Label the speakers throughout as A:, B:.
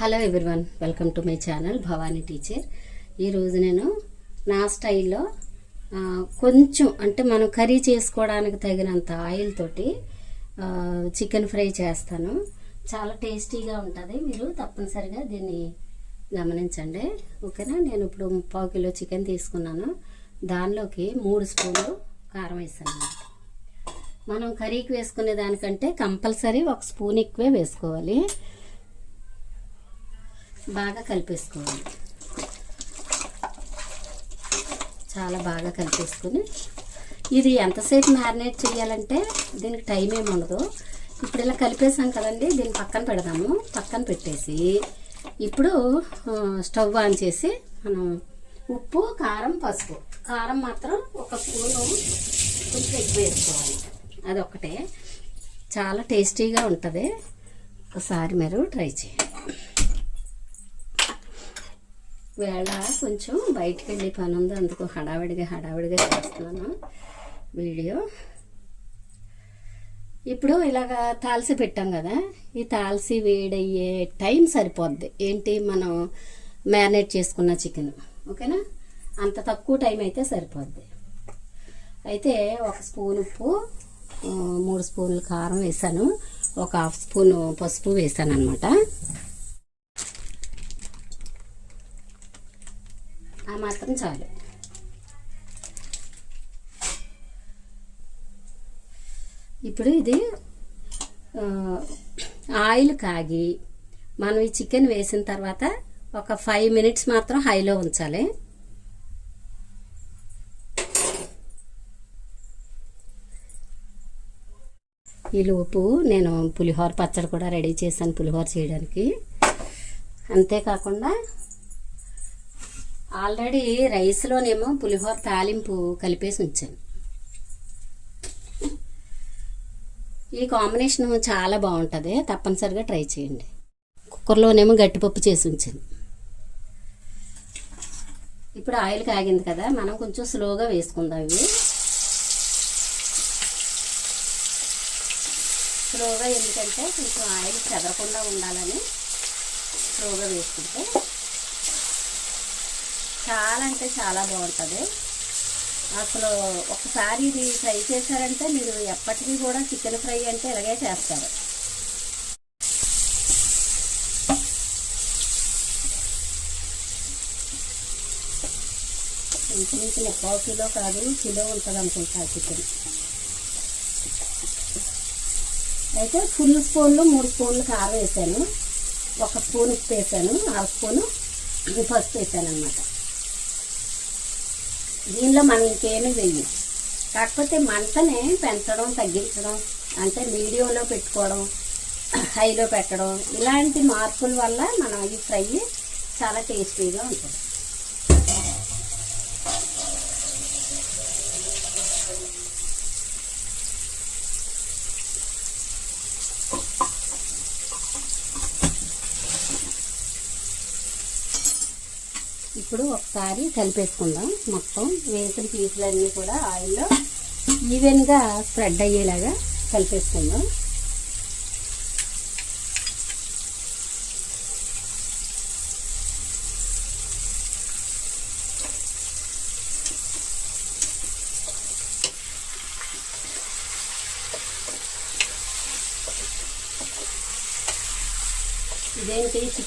A: Hello everyone welcome to my channel Bhavani teacher ఈరోజు నేను నా స్టైల్లో కొంచెం అంటే మనం కర్రీ చేసుకోవడానికి తగినంత ఆయిల్ తోటి చికెన్ ఫ్రై చేస్తాను. చాలా టేస్టీగా ఉంటుంది. మీరు తప్పనిసరిగా దీన్ని గమనించండి. ఓకేనా? నేను ఇప్పుడు పావు కిలో చికెన్ తీసుకున్నాను. దానిలోకి మూడు స్పూన్లు కారం వేసాను మనం కర్రీకి వేసుకునే దానికంటే కంపల్సరీ ఒక స్పూన్ ఎక్కువే వేసుకోవాలి. బాగా కలిపేసుకోవాలి. చాలా బాగా కలిపేసుకుని ఇది ఎంతసేపు మ్యారినేట్ చేయాలంటే దీనికి టైం ఏమి ఉండదు. ఇప్పుడు ఇలా కలిపేసాం కదండి దీన్ని పక్కన పెడదాము. పక్కన పెట్టేసి ఇప్పుడు స్టవ్ ఆన్ చేసి మనం ఉప్పు కారం పసుపు. కారం మాత్రం ఒక స్పూను కొంచెం ఎక్కువ వేసుకోవాలి. అదొక్కటే చాలా టేస్టీగా ఉంటుంది. ఒకసారి మీరు ట్రై చేయండి. వేళ కొంచెం బయటికి వెళ్ళి పని ఉంది అందుకు హడావిడిగా హడావిడిగా చేస్తున్నాను వీడియో. ఇప్పుడు ఇలాగా తాల్సి పెట్టాం కదా ఈ తాల్సి వేడయ్యే టైం సరిపోద్ది. ఏంటి? మనం మ్యారినేట్ చేసుకున్న చికెన్. ఓకేనా? అంత తక్కువ టైం అయితే సరిపోద్ది. అయితే ఒక స్పూన్ ఉప్పు మూడు స్పూన్లు కారం వేసాను. ఒక హాఫ్ స్పూన్ పసుపు వేసాను అనమాట ఆ మాత్రం చాలు ఇప్పుడు ఇది ఆయిల్ కాగి మనం ఈ చికెన్ వేసిన తర్వాత ఒక ఫైవ్ మినిట్స్ మాత్రం హైలో ఉంచాలి. ఈ లోపు నేను పులిహోర పచ్చడి కూడా రెడీ చేశాను పులిహోర చేయడానికి. అంతేకాకుండా ఆల్రెడీ రైస్లోనేమో పులిహోర తాలింపు కలిపేసి ఉంచాను. ఈ కాంబినేషన్ చాలా బాగుంటుంది. తప్పనిసరిగా ట్రై చేయండి. కుక్కర్లోనేమో గట్టిపప్పు చేసి ఉంచాను. ఇప్పుడు ఆయిల్ కాగింది కదా మనం కొంచెం స్లోగా వేసుకుందాం ఇవి. స్లోగా ఎందుకంటే కొంచెం ఆయిల్ చెదరకుండా ఉండాలని స్లోగా వేసుకుంటే చాలా అంటే చాలా బాగుంటుంది. అసలు ఒకసారి ఇది ఫ్రై చేశారంటే మీరు ఎప్పటికీ కూడా చికెన్ ఫ్రై అంటే ఇలాగే చేస్తారు. ఇంచుమించిన పావు కిలో కాదు కిలో ఉంటుంది అనుకుంటా చికెన్. అయితే ఫుల్ స్పూన్లు మూడు స్పూన్లు కారం వేసాను. ఒక స్పూన్ ఉప్పు వేసాను అర స్పూను పసుపు వేసాను అనమాట దీనిలో మనం ఇంకేమీ వెయ్యి. కాకపోతే మంటని పెంచడం తగ్గించడం అంటే మీడియంలో పెట్టుకోవడం హైలో పెట్టడం ఇలాంటి మార్పుల వల్ల మనం ఈ ఫ్రై చాలా టేస్టీగా ఉంటుంది. ఇప్పుడు ఒకసారి కలిపేసుకుందాం. మొత్తం వేసిన పీసులన్నీ కూడా ఆయిల్లో ఈవెన్గా స్ప్రెడ్ అయ్యేలాగా కలిపేసుకుందాం.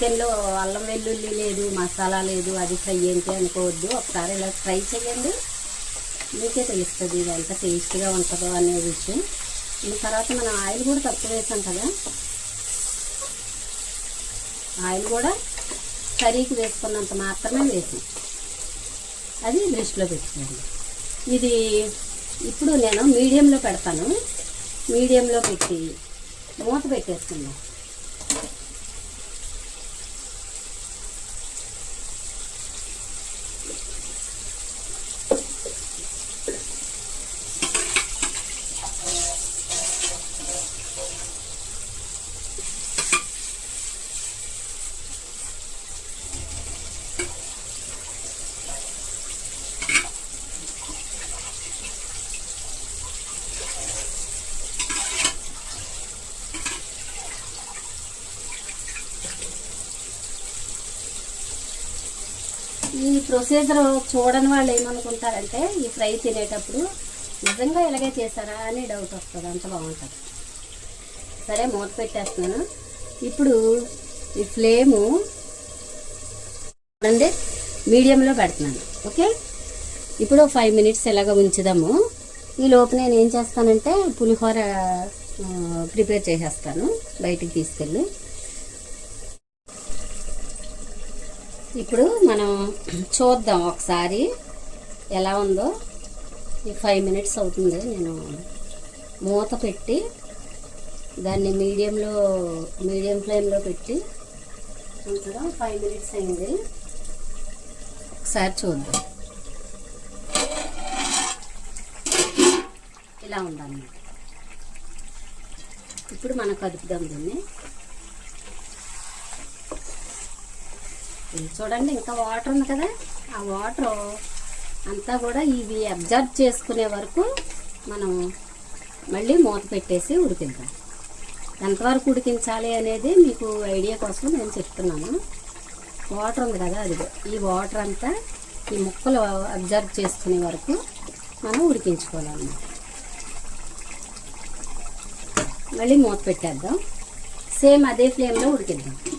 A: చికెన్లో అల్లం వెల్లుల్లి లేదు మసాలా లేదు అది ఫ్రై ఏంటి అనుకోవద్దు. ఒకసారి ఇలా ట్రై చేయండి. మీకే తెలుస్తుంది ఇది ఎంత టేస్ట్గా ఉంటుందో అనే విషయం. దీని తర్వాత మనం ఆయిల్ కూడా తక్కువ వేసాం కదా. ఆయిల్ కూడా కర్రీకి వేసుకున్నంత మాత్రమే వేసాం. అది దృష్టిలో పెట్టుకోండి. ఇది ఇప్పుడు నేను మీడియంలో పెడతాను. మీడియంలో పెట్టి మూత పెట్టేసుకుందాం. ఈ ప్రొసీజర్ చూడని వాళ్ళు ఏమనుకుంటారంటే ఈ ఫ్రై తినేటప్పుడు నిజంగా ఇలాగే చేశారా అని డౌట్ వస్తుంది. అంత బాగుంటుంది. సరే మూత పెట్టేస్తున్నాను. ఇప్పుడు ఈ ఫ్లేము చూడండి మీడియంలో పెడుతున్నాను. ఓకే? ఇప్పుడు ఫైవ్ మినిట్స్ ఇలాగ ఉంచుదాము. ఈ లోపు నేను ఏం చేస్తానంటే పులిహోర ప్రిపేర్ చేసేస్తాను బయటికి తీసుకెళ్ళి. ఇప్పుడు మనం చూద్దాం ఒకసారి ఎలా ఉందో. ఈ ఫైవ్ మినిట్స్ అవుతుంది. నేను మూత పెట్టి దాన్ని మీడియంలో మీడియం ఫ్లేమ్లో పెట్టి ఉంచడం ఫైవ్ మినిట్స్ అయింది. ఒకసారి చూద్దాం. ఇలా ఉందన్నమాట. ఇప్పుడు మనం కదుపుదాం దీన్ని. చూడండి ఇంకా వాటర్ ఉంది కదా? ఆ వాటర్ అంతా కూడా ఇవి అబ్జర్వ్ చేసుకునే వరకు మనం మళ్ళీ మూత పెట్టేసి ఉడికిద్దాం. ఎంతవరకు ఉడికించాలి అనేది మీకు ఐడియా కోసం నేను చెప్తున్నాను. వాటర్ ఉంది కదా అది. ఈ వాటర్ అంతా ఈ ముక్కలు అబ్జర్వ్ చేసుకునే వరకు మనం ఉడికించుకోవాలన్నమాట. మళ్ళీ మూత పెట్టేద్దాం. సేమ్ అదే ఫ్లేమ్లో ఉడికిద్దాం.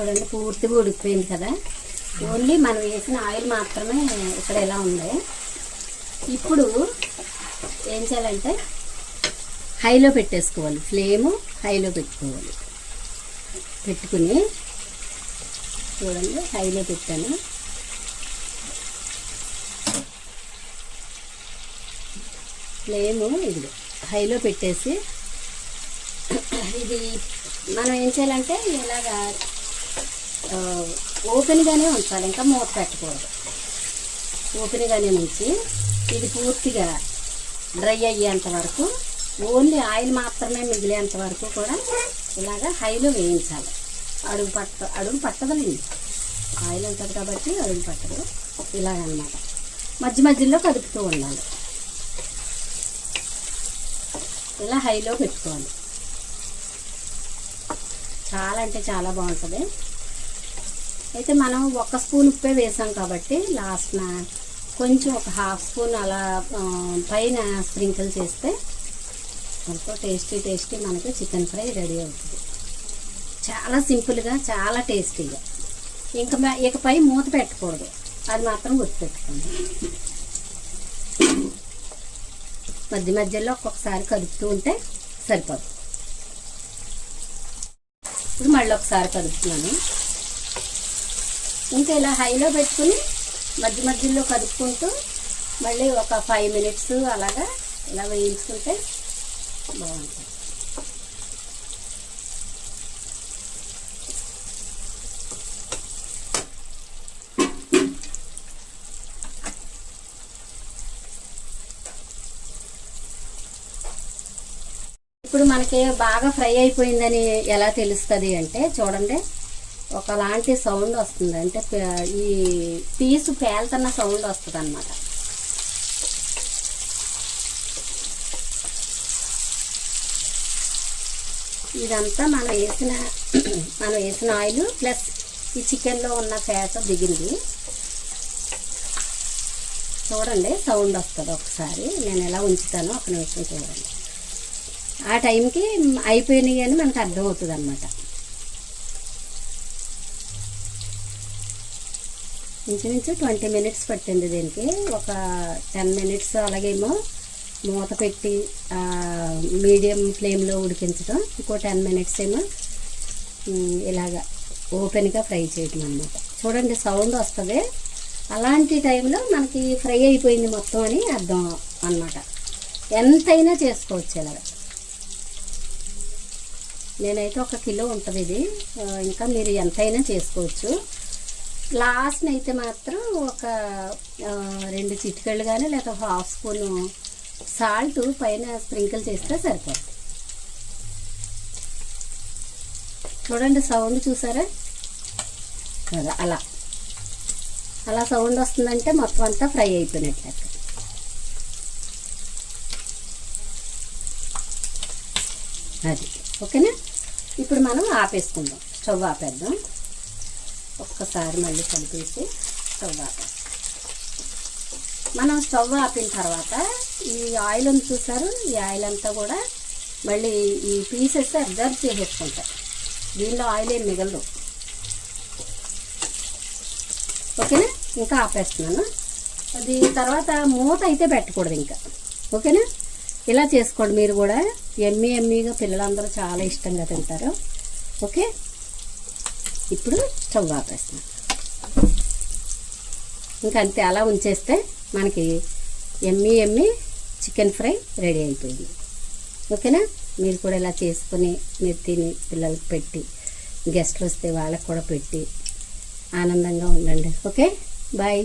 A: చూడండి పూర్తిగా ఉడికిపోయింది కదా. ఓన్లీ మనం వేసిన ఆయిల్ మాత్రమే ఇక్కడ ఎలా ఉంది. ఇప్పుడు ఏం చేయాలంటే హైలో పెట్టేసుకోవాలి. ఫ్లేమ్ హైలో పెట్టుకోవాలి. పెట్టుకుని చూడండి హైలో పెట్టాను. ఫ్లేము ఇది హైలో పెట్టేసి ఇది మనం ఏం చేయాలంటే ఇలాగా ఓపెన్గానే ఉంచాలి. ఇంకా మూత పెట్టకూడదు. ఓపెన్గానే ఉంచి ఇది పూర్తిగా డ్రై అయ్యేంత వరకు ఓన్లీ ఆయిల్ మాత్రమే మిగిలేంత వరకు కూడా ఇలాగ హైలో వేయించాలి. అడుగు పట్ట అడుగు పట్టదండి ఆయిల్ ఉంటుంది కాబట్టి అడుగు పట్టదు. ఇలాగనమాట. మధ్య మధ్యలో కదుపుతూ ఉండాలి. ఇలా హైలో పెట్టుకోవాలి. చాలా అంటే చాలా బాగుంటుంది. అయితే మనం ఒక స్పూన్ ఉప్పే వేసాం కాబట్టి లాస్ట్న కొంచెం ఒక హాఫ్ స్పూన్ అలా పైన స్ప్రింకిల్ చేస్తే ఎంతో టేస్టీ టేస్టీ మనకి చికెన్ ఫ్రై రెడీ అవుతుంది. చాలా సింపుల్గా చాలా టేస్టీగా. ఇంకా ఇకపై మూత పెట్టకూడదు. అది మాత్రం గుర్తుపెట్టుకోండి. మధ్య మధ్యలో ఒక్కొక్కసారి కలుపుతూ ఉంటే సరిపోదు. ఇప్పుడు మళ్ళీ ఒకసారి కలుపుతున్నాను ఇంకా ఇలా హైలో పెట్టుకుని మధ్య మధ్యలో కదుపుకుంటూ మళ్ళీ ఒక ఫైవ్ మినిట్స్ అలాగా ఇలా వేయించుకుంటే బాగుంటుంది. ఇప్పుడు మనకి బాగా ఫ్రై అయిపోయిందని ఎలా తెలుస్తుంది అంటే చూడండి. ఒకలాంటి సౌండ్ వస్తుంది. అంటే ఈ పీసు పేలుతున్న సౌండ్ వస్తుంది అనమాట ఇదంతా మనం వేసిన మనం వేసిన ఆయిల్ ప్లస్ ఈ చికెన్లో ఉన్న ఫ్యాట్ దిగింది. చూడండి సౌండ్ వస్తుంది ఒకసారి. నేను ఎలా ఉంచుతానో ఒక నిమిషం చూడండి. ఆ టైంకి అయిపోయినాయి అని మనకు అర్థమవుతుంది అనమాట ఇంచుమించు ట్వంటీ మినిట్స్ పట్టింది దీనికి. ఒక టెన్ మినిట్స్ అలాగేమో మూత పెట్టి మీడియం ఫ్లేమ్లో ఉడికించడం ఇంకో టెన్ మినిట్స్ ఏమో ఇలాగ ఇలాగా ఓపెన్గా ఫ్రై చేయడం అనమాట చూడండి సౌండ్ వస్తుంది. అలాంటి టైంలో మనకి ఫ్రై అయిపోయింది మొత్తం అని అర్థం అన్నమాట. ఎంతైనా చేసుకోవచ్చు ఇలాగా. నేనైతే ఒక కిలో ఉంటుంది ఇది. ఇంకా మీరు ఎంతైనా చేసుకోవచ్చు. లాస్ట్ అయితే మాత్రం ఒక రెండు చిటికళ్ళు కానీ లేక హాఫ్ స్పూన్ సాల్ట్ పైన స్ప్రింకిల్ చేస్తే సరిపోతుంది చూడండి సౌండ్ చూసారా? కదా అలా. అలా సౌండ్ వస్తుందంటే మొత్తం అంతా ఫ్రై అయిపోయినట్లు అది. ఓకేనా? ఇప్పుడు మనం ఆపేసుకుందాం. స్టవ్ ఆపేద్దాం. ఒక్కసారి మళ్ళీ కలిపేసి స్టవ్ ఆపాలి మనం స్టవ్ ఆపిన తర్వాత ఈ ఆయిల్ ఉంది చూసారు? ఈ ఆయిల్ అంతా కూడా మళ్ళీ ఈ పీసెస్ అబ్జర్వ్ చేసేసుకుంటాయి దీనిలో ఆయిల్ ఏం మిగలదు. ఓకేనా? ఇంకా ఆపేస్తున్నాను. అది తర్వాత మూత అయితే పెట్టకూడదు ఇంకా. ఓకేనా? ఇలా చేసుకోండి మీరు కూడా. ఎమ్మి ఎమ్మీగా పిల్లలందరూ చాలా ఇష్టంగా తింటారు. ఓకే? ఇప్పుడు స్టవ్ ఆపేస్తున్నాను ఇంకా అంతే అలా ఉంచేస్తే మనకి ఎమ్మి ఎమ్మి చికెన్ ఫ్రై రెడీ అయిపోయింది. ఓకేనా? మీరు కూడా ఇలా చేసుకొని మీరు తిని పిల్లలకి పెట్టి గెస్ట్లు వస్తే వాళ్ళకి కూడా పెట్టి ఆనందంగా ఉండండి. ఓకే? బాయ్.